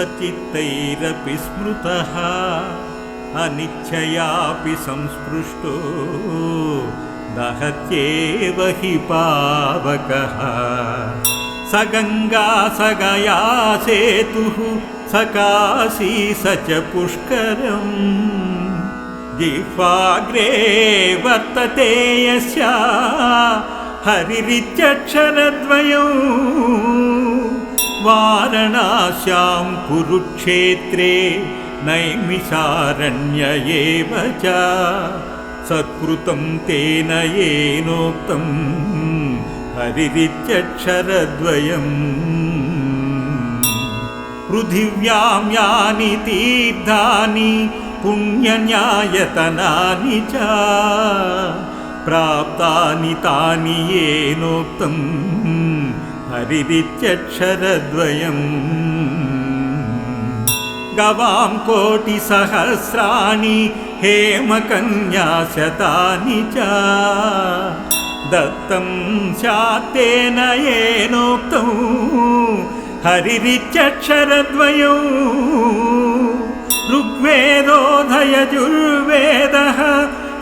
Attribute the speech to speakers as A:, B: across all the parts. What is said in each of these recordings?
A: दुष्टचित्तैरपि स्मृतः अनिच्छयापि संस्पृष्टो दहत्येव हि पावकः। स गङ्गा स गया सेतुः स काशी स च पुष्करम्। जिह्वाग्रे वर्तते यस्या हरिरित्यक्षरद्वयौ वारणास्यां कुरुक्षेत्रे नैमिषारण्य एव च सत्कृतं तेन येनोक्तं हरिरित्यक्षरद्वयम्। पृथिव्यां यानि तीर्थानि पुण्यन्यायतनानि च प्राप्तानि तानि येनोक्तं हरिरित्यक्षरद्वयम् गवां कोटिसहस्राणि हेमकन्याशतानि च। दत्तं स्यात्तेन येनोक्तौ हरिरित्यक्षरद्वयौ ऋग्वेदोधयजुर्वेदः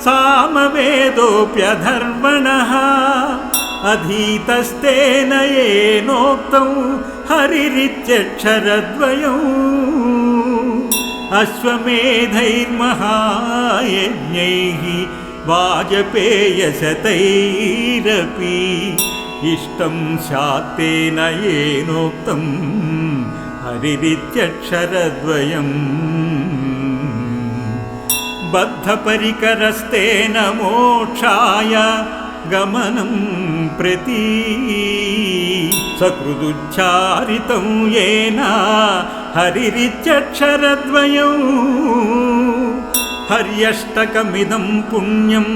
A: सामवेदोऽप्यधर्मणः अधीतस्तेन येनोक्तौ हरिरित्यक्षरद्वयौ। अश्वमेधैर्महायज्ञैः वाजपेयशतैरपि इष्टं स्यात्तेन येनोक्तं हरिरित्यक्षरद्वयम्। बद्धपरिकरस्तेन मोक्षाय गमनं प्रति सकृदुच्चारितं येन हरिरित्यक्षरद्वयौ हर्यष्टकमिदं पुण्यं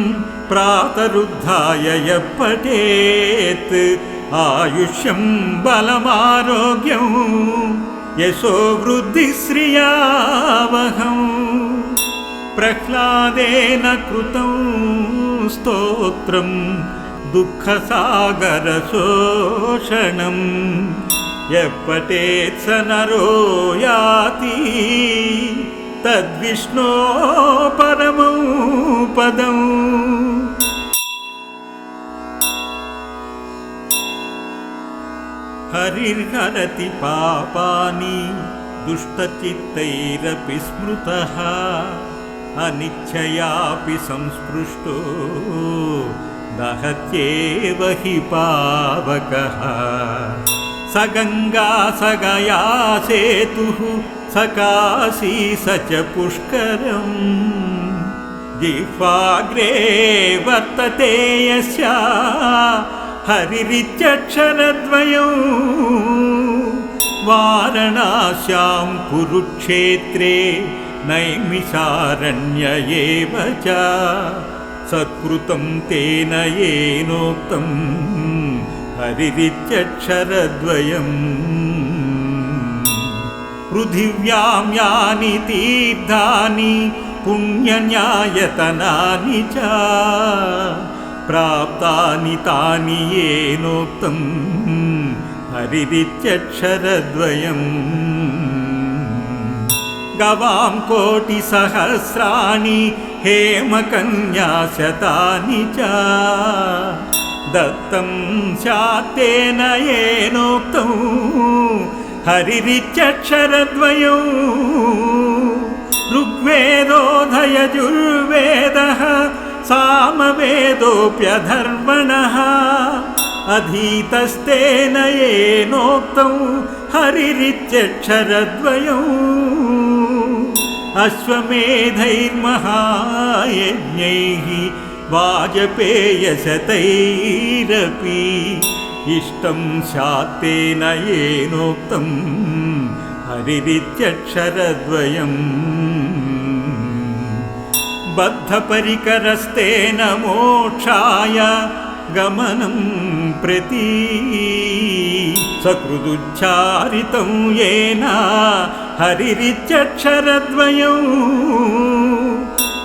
A: प्रातरुद्धाय यः पठेत् आयुष्यं बलमारोग्यं यशो वृद्धिश्रियावहम् प्रह्लादेन कृतं स्तोत्रं दुःखसागरशोषणं यः पठेत् स नरो याति तद्विष्णो परमौ पदम् हरिर्हरति पापानि दुष्टचित्तैरपि स्मृतः अनिच्छयापि संस्पृष्टो दहत्येव हि पावकः। स गङ्गा स गया सेतुः स काशी स च पुष्करम्। जिह्वाग्रे वर्तते यस्या हरिरित्यक्षरद्वयौ। वारणास्यां कुरुक्षेत्रे नैमिषारण्य एव च सत्कृतं तेन येनोक्तं हरिरित्यक्षरद्वयम् पृथिव्यां यानि तीर्थानि पुण्यन्यायतनानि च प्राप्तानि तानि येनोक्तं हरिरित्यक्षरद्वयम् गवां कोटिसहस्राणि हेमकन्याशतानि च। दत्तं स्यात्तेन येनोक्तौ हरिरित्यक्षरद्वयौ ऋग्वेदोधयजुर्वेदः सामवेदोऽप्यधर्मणः। अधीतस्तेन येनोक्तौ हरिरित्यक्षरद्वयौ अश्वमेधैर्महायज्ञैः वाजपेयशतैरपि इष्टं स्यात्तेन येनोक्तं हरिरित्यक्षरद्वयम् बद्धपरिकरस्तेन मोक्षाय गमनं प्रति सकृदुच्चारितं येन हरिरित्यक्षरद्वयौ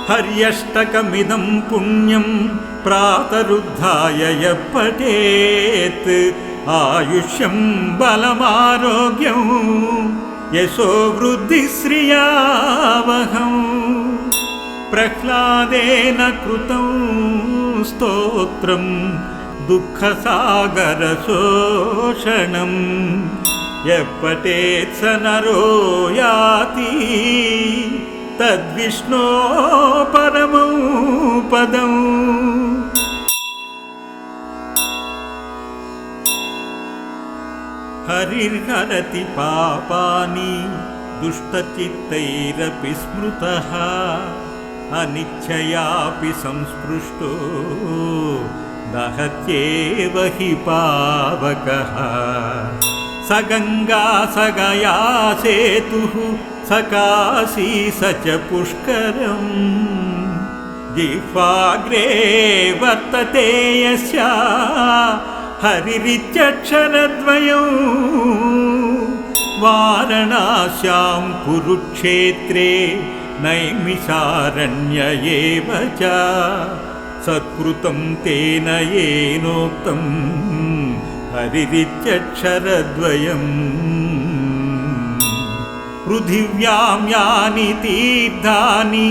A: हर्यष्टकमिदं पुण्यं प्रातरुद्धाय यः पठेत् आयुष्यं बलमारोग्यं यशो वृद्धिश्रियावहम् प्रह्लादेन कृतं स्तोत्रं दुःखसागरशोषणम् यः पठेत् स नरो याति तद्विष्णो परमौ पदम् हरिर्हरति पापानि दुष्टचित्तैरपि स्मृतः अनिच्छयापि संस्पृष्टो। दहत्येव हि पावकः। स गङ्गा स गया सेतुः स काशी स च पुष्करम्। जिह्वाग्रे वर्तते यस्य हरिरित्यक्षरद्वयौ। वारणास्यां कुरुक्षेत्रे नैमिषारण्य एव च सत्कृतं तेन येनोक्तं हरिरित्यक्षरद्वयम्। पृथिव्यां यानि तीर्थानि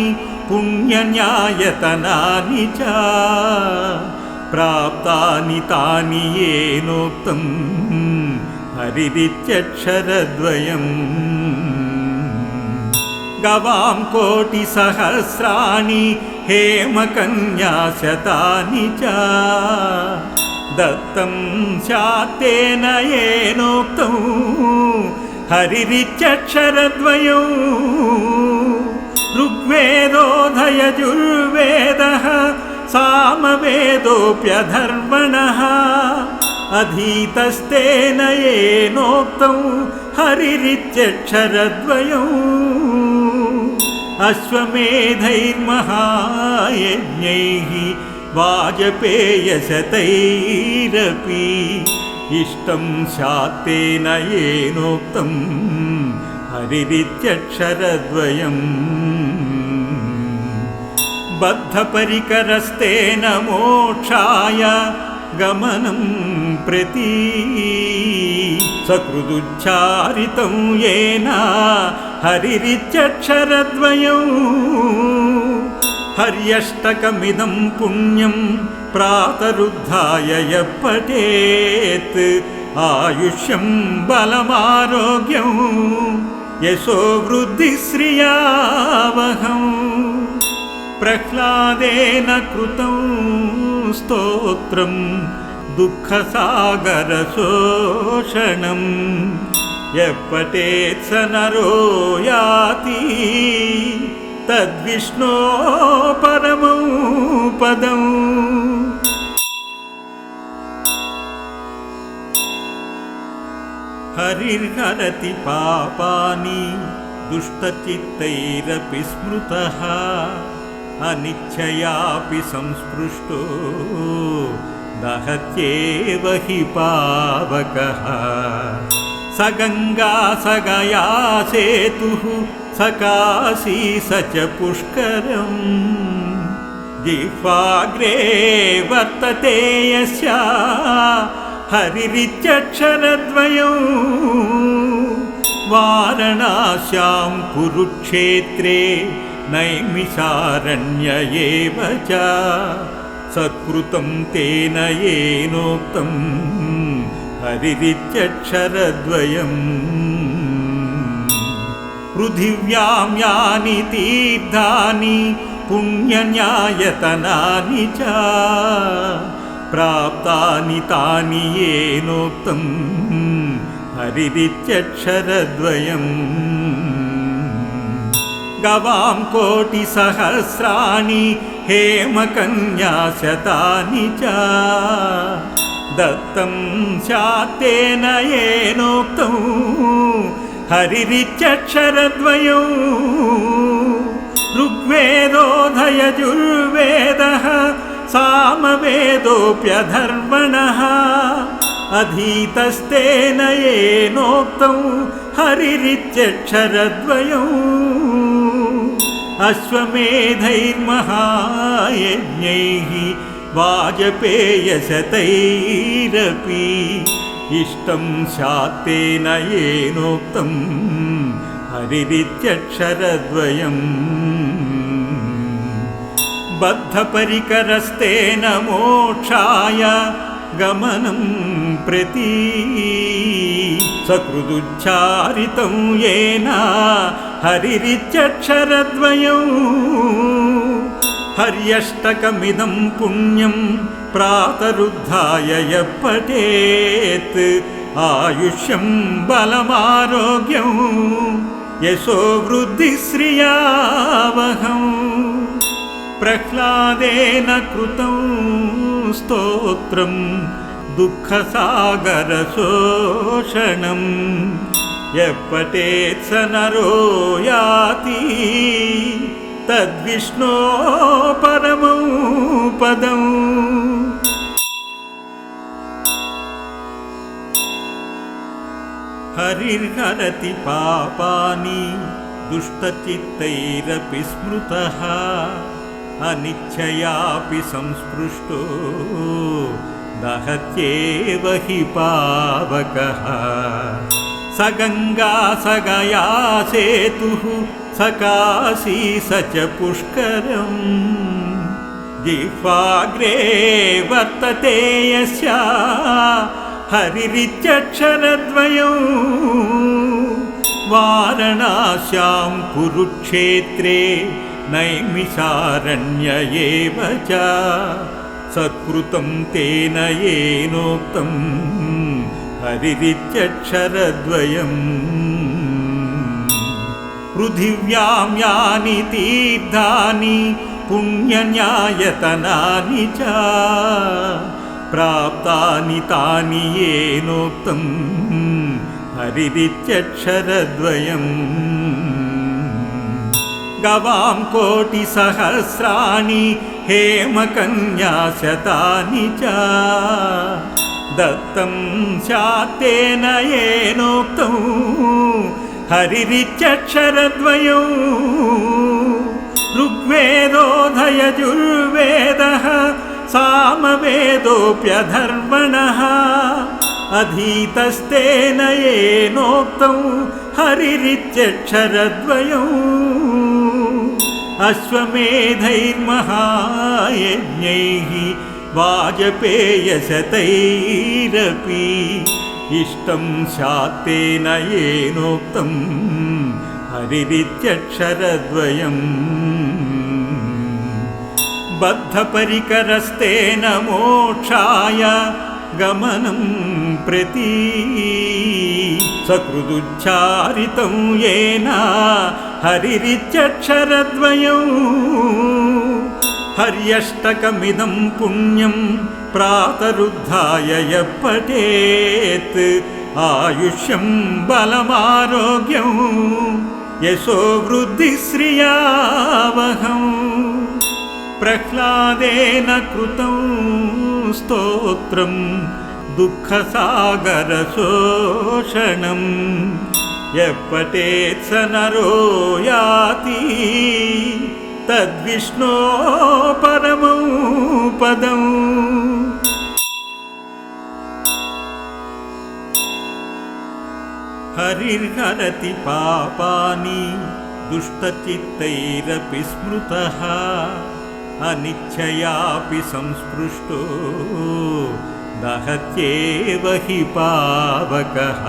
A: पुण्यन्यायतनानि च प्राप्तानि तानि येनोक्तं हरिरित्यक्षरद्वयम् गवां कोटिसहस्राणि हेमकन्याशतानि च। दत्तं स्यात्तेन येनोक्तौ हरिरित्यक्षरद्वयौ ऋग्वेदोधयजुर्वेदः सामवेदोऽप्यधर्मणः। अधीतस्तेन येनोक्तौ हरिरित्यक्षरद्वयौ अश्वमेधैर्महायज्ञैः वाजपेयशतैरपि इष्टं स्यात्तेन येनोक्तं हरिरित्यक्षरद्वयम् बद्धपरिकरस्तेन मोक्षाय गमनं प्रति सकृदुच्चारितं येन हरिरित्यक्षरद्वयौ। हर्यष्टकमिदं पुण्यं प्रातरुद्धाय यः पठेत् आयुष्यं बलमारोग्यं। यशो वृद्धिश्रियावहम् प्रह्लादेन कृतं स्तोत्रं दुःखसागरशोषणम् यः पठेत् स नरो याति तद्विष्णो परमौ पदम् हरिर्हरति पापानि दुष्टचित्तैरपि स्मृतः अनिच्छयापि संस्पृष्टो दहत्येव हि पावकः। स गङ्गा स गया सेतुः स काशी स च पुष्करम्। जिह्वाग्रे वर्तते यस्य हरिरित्यक्षरद्वयौ। वारणास्यां कुरुक्षेत्रे नैमिषारण्य एव च सत्कृतं तेन येनोक्तं हरिरित्यक्षरद्वयम् पृथिव्यां यानि तीर्थानि पुण्यन्यायतनानि च प्राप्तानि तानि येनोक्तं हरिरित्यक्षरद्वयम् गवां कोटिसहस्राणि हेमकन्याशतानि च। दत्तं स्यात्तेन येनोक्तौ हरिरित्यक्षरद्वयौ ऋग्वेदोधयजुर्वेदः सामवेदोऽप्यधर्मणः। अधीतस्तेन येनोक्तौ हरिरित्यक्षरद्वयौ अश्वमेधैर्महायज्ञैः वाजपेयशतैरपि इष्टं स्यात्तेन येनोक्तं हरिरित्यक्षरद्वयम् बद्धपरिकरस्तेन मोक्षाय गमनं प्रति सकृदुच्चारितं येन हरिरित्यक्षरद्वयौ हर्यष्टकमिदं पुण्यं प्रातरुद्धाय यः पठेत् आयुष्यं बलमारोग्यं यशो वृद्धिश्रियावहम् प्रह्लादेन कृतं स्तोत्रं दुःखसागरशोषणं यः पठेत् स नरो याति तद्विष्णो परमौ पदम् हरिर्हरति पापानि दुष्टचित्तैरपि स्मृतः अनिच्छयापि संस्पृष्टो। दहत्येव हि पावकः। स गङ्गा स गया सेतुः स काशी स च पुष्करम्। जिह्वाग्रे वर्तते यस्य हरिरित्यक्षरद्वयौ। वारणास्यां कुरुक्षेत्रे नैमिषारण्य एव च सत्कृतं तेन येनोक्तं हरिरित्यक्षरद्वयम् पृथिव्यां यानि तीर्थानि पुण्यन्यायतनानि च प्राप्तानि तानि येनोक्तं हरिरित्यक्षरद्वयम् गवां कोटिसहस्राणि हेमकन्याशतानि च। दत्तं स्यात्तेन येनोक्तौ हरिरित्यक्षरद्वयौ ऋग्वेदोधयजुर्वेदः सामवेदोऽप्यधर्मणः। अधीतस्तेन येनोक्तौ हरिरित्यक्षरद्वयौ अश्वमेधैर्महायज्ञैः वाजपेयशतैरपि इष्टं स्यात्तेन येनोक्तं हरिरित्यक्षरद्वयम् बद्धपरिकरस्तेन मोक्षाय गमनं प्रति सकृदुच्चारितं येन हरिरित्यक्षरद्वयौ हर्यष्टकमिदं पुण्यं प्रातरुद्धाय यः पठेत् आयुष्यं बलमारोग्यं यशो वृद्धिश्रियावहम् प्रह्लादेन कृतं स्तोत्रं दुःखसागरशोषणं यः पठेत् स नरो याति तद्विष्णो परमौ पदम् हरिर्हरति पापानि दुष्टचित्तैरपि स्मृतः अनिच्छयापि संस्पृष्टो दहत्येव हि पावकः।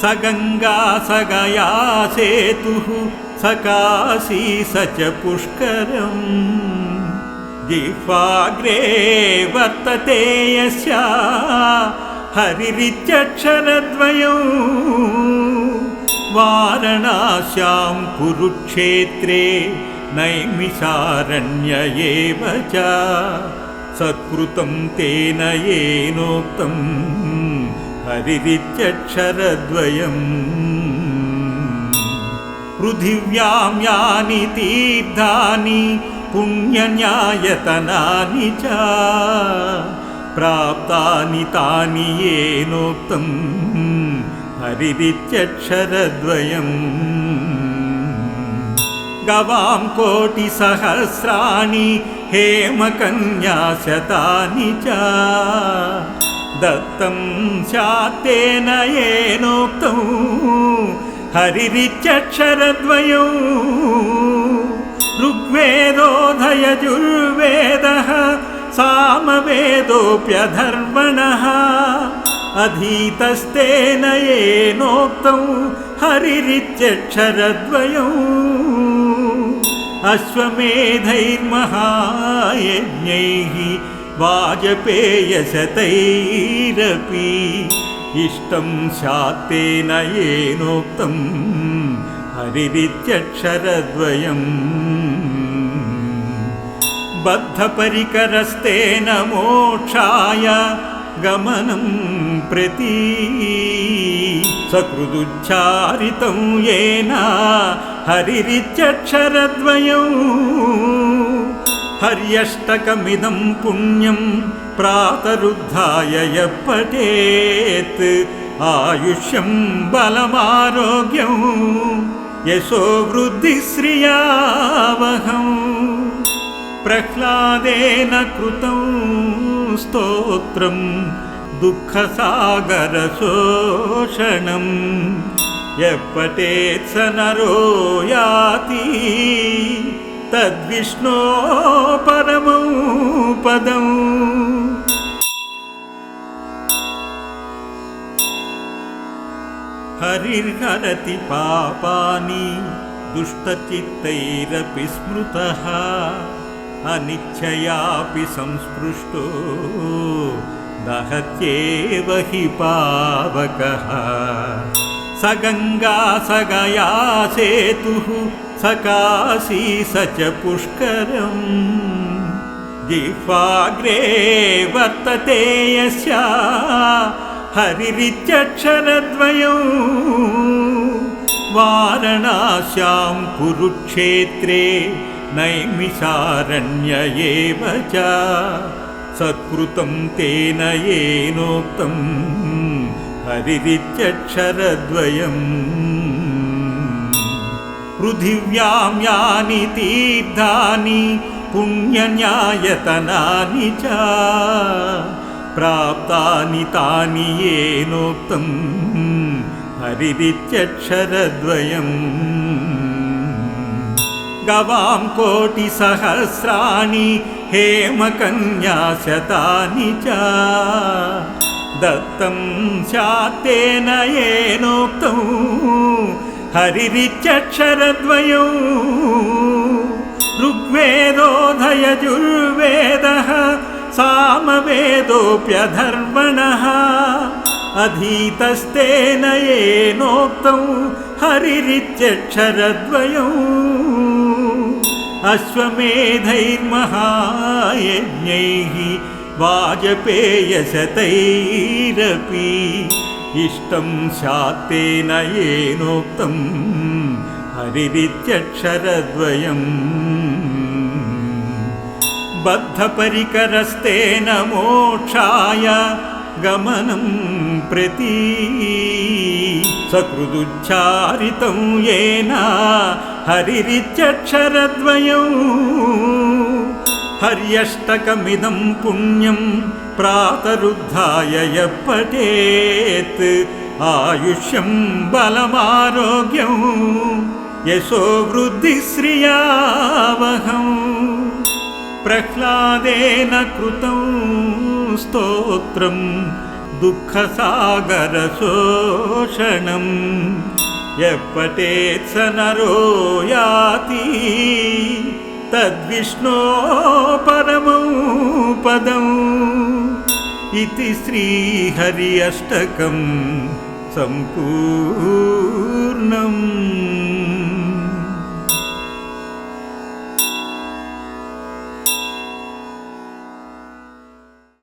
A: स गङ्गा स गया सेतुः स काशी स च पुष्करम्। जिह्वाग्रे वर्तते यस्य हरिरित्यक्षरद्वयौ। वारणास्यां कुरुक्षेत्रे नैमिषारण्य एव च सत्कृतं तेन येनोक्तं हरिरित्यक्षरद्वयम् पृथिव्यां यानि तीर्थानि पुण्यन्यायतनानि च प्राप्तानि तानि येनोक्तं हरिरित्यक्षरद्वयम् गवां कोटिसहस्राणि हेमकन्याशतानि च। दत्तं स्यात्तेन येनोक्तौ हरिरित्यक्षरद्वयौ ऋग्वेदोऽधयजुर्वेदः सामवेदोऽप्यधर्मणः। अधीतस्तेन येनोक्तौ हरिरित्यक्षरद्वयौ अश्वमेधैर्महायज्ञैः वाजपेयशतैरपि इष्टं स्यात्तेन येनोक्तं हरिरित्यक्षरद्वयम् बद्धपरिकरस्तेन मोक्षाय गमनं प्रति सकृदुच्चारितं येन हरिरित्यक्षरद्वयौ हर्यष्टकमिदं पुण्यं प्रातरुद्धाय यः पठेत् आयुष्यं बलमारोग्यं यशो वृद्धिश्रियावहम् प्रह्लादेन कृतं स्तोत्रं दुःखसागरशोषणं यः पठेत् स नरो याति तद्विष्णो परमौ पदम् हरिर्हरति पापानि दुष्टचित्तैरपि स्मृतः अनिच्छयापि संस्पृष्टो। दहत्येव हि पावकः। स गङ्गा स गया सेतुः स काशी स च पुष्करम्। जिह्वाग्रे वर्तते यस्य हरिरित्यक्षरद्वयौ। वारणास्यां कुरुक्षेत्रे नैमिषारण्य एव च सत्कृतं तेन येनोक्तं हरिरित्यक्षरद्वयम्। पृथिव्यां यानि तीर्थानि पुण्यन्यायतनानि च प्राप्तानि तानि येनोक्तं हरिरित्यक्षरद्वयम् गवां कोटिसहस्राणि हेमकन्याशतानि च। दत्तं स्यात्तेन येनोक्तौ हरिरित्यक्षरद्वयौ ऋग्वेदोऽधयजुर्वेदः सामवेदोऽप्यधर्मणः। अधीतस्तेन येनोक्तौ हरिरित्यक्षरद्वयौ अश्वमेधैर्महायज्ञैः वाजपेयशतैरपि इष्टं स्यात्तेन येनोक्तं हरिरित्यक्षरद्वयम् बद्धपरिकरस्तेन मोक्षाय गमनं प्रति सकृदुच्चारितं येन हरिरित्यक्षरद्वयौ। हर्यष्टकमिदं पुण्यं प्रातरुद्धाय यः पठेत् आयुष्यं बलमारोग्यं। यशो वृद्धिश्रियावहम् प्रह्लादेन कृतं स्तोत्रं दुःखसागरशोषणं यः पठेत् स नरो याति तद्विष्णो परमौ पदम् इति श्रीहरि अष्टकं सम्पूर्णम्